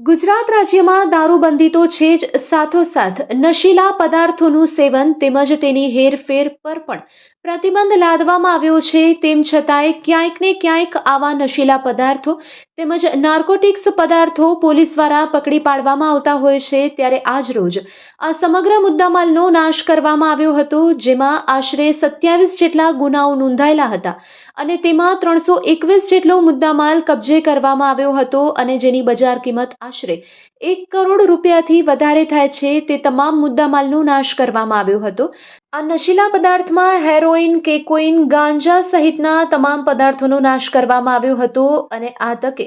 ગુજરાત રાજ્યમાં દારૂબંધી તો છે જ સાથોસાથ. નશીલા પદાર્થોનું સેવન તેમજ તેની હેરફેર પર પણ પ્રતિબંધ લાદવામાં આવ્યો છે. તેમ છતાંય ક્યાંક ને ક્યાંક આવા નશીલા પદાર્થો તેમજ નાર્કોટિક્સ પદાર્થો પોલીસ દ્વારા પકડી પાડવામાં આવતા હોય છે ત્યારે આજ રોજ આ સમગ્ર મુદ્દામાલનો નાશ કરવામાં આવ્યો હતો, જેમાં આશરે સત્યાવીસ જેટલા ગુનાઓ નોંધાયેલા હતા અને તેમાં ત્રણસો એકવીસ જેટલો મુદ્દામાલ કબજે કરવામાં આવ્યો હતો અને જેની બજાર કિંમત આશરે એક કરોડ રૂપિયાથી વધારે થાય છે તે તમામ મુદ્દામાલનો નાશ કરવામાં આવ્યો હતો. આ નશીલા પદાર્થમાં હેરોઇન, કેકોઇન, ગાંજા સહિતના તમામ પદાર્થોનો નાશ કરવામાં આવ્યો હતો અને આ તકે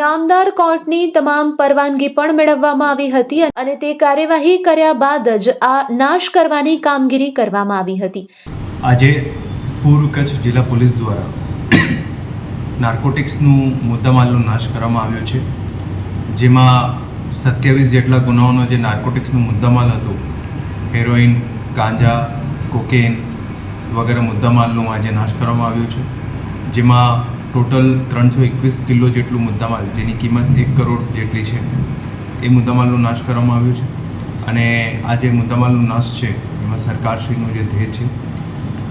નામદાર કોર્ટની તમામ પરવાનગી પણ મેળવવામાં આવી હતી અને તે કાર્યવાહી કર્યા બાદ જ આ નાશ કરવાની કામગીરી કરવામાં આવી હતી. આજે પૂર્વ કચ્છ જિલ્લા પોલીસ દ્વારા નાર્કોટિક્સનું મુદ્દામાલનો નાશ કરવામાં આવ્યો છે. જેમાં સત્યાવીસ જેટલા ગુનાઓનો જે નાર્કોટિક્સનું મુદ્દામાલ હતું, હેરોઇન, ગાંજા કોકેન વગેરે મુદ્દામાલનો આજે નાશ કરવામાં આવ્યો છે. જેમાં ટોટલ ત્રણસો એકવીસ કિલો જેટલું મુદ્દામાલ, જેની કિંમત એક કરોડ જેટલી છે, એ મુદ્દામાલનો નાશ કરવામાં આવ્યો છે. અને આ જે મુદ્દામાલનો નાશ છે, એમાં સરકારશ્રીનું જે ધ્યેય છે,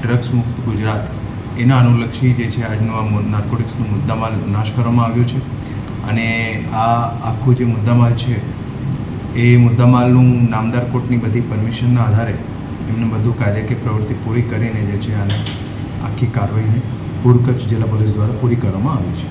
ડ્રગ્સ મુક્ત ગુજરાત, એના અનુલક્ષી જે છે, આજનો આ નાર્કોટિક્સનો મુદ્દામાલ નાશ કરવામાં આવ્યો છે. અને આ આખું જે મુદ્દામાલ છે, એ મુદ્દામાલનું નામદાર કોર્ટની બધી પરમિશનના આધારે એમને બધું કાયદાકીય પ્રવૃત્તિ પૂરી કરીને જે છે આને આખી કાર્યવાહીને પૂર્વ કચ્છ જિલ્લા પોલીસ દ્વારા પૂરી કરવામાં આવી છે.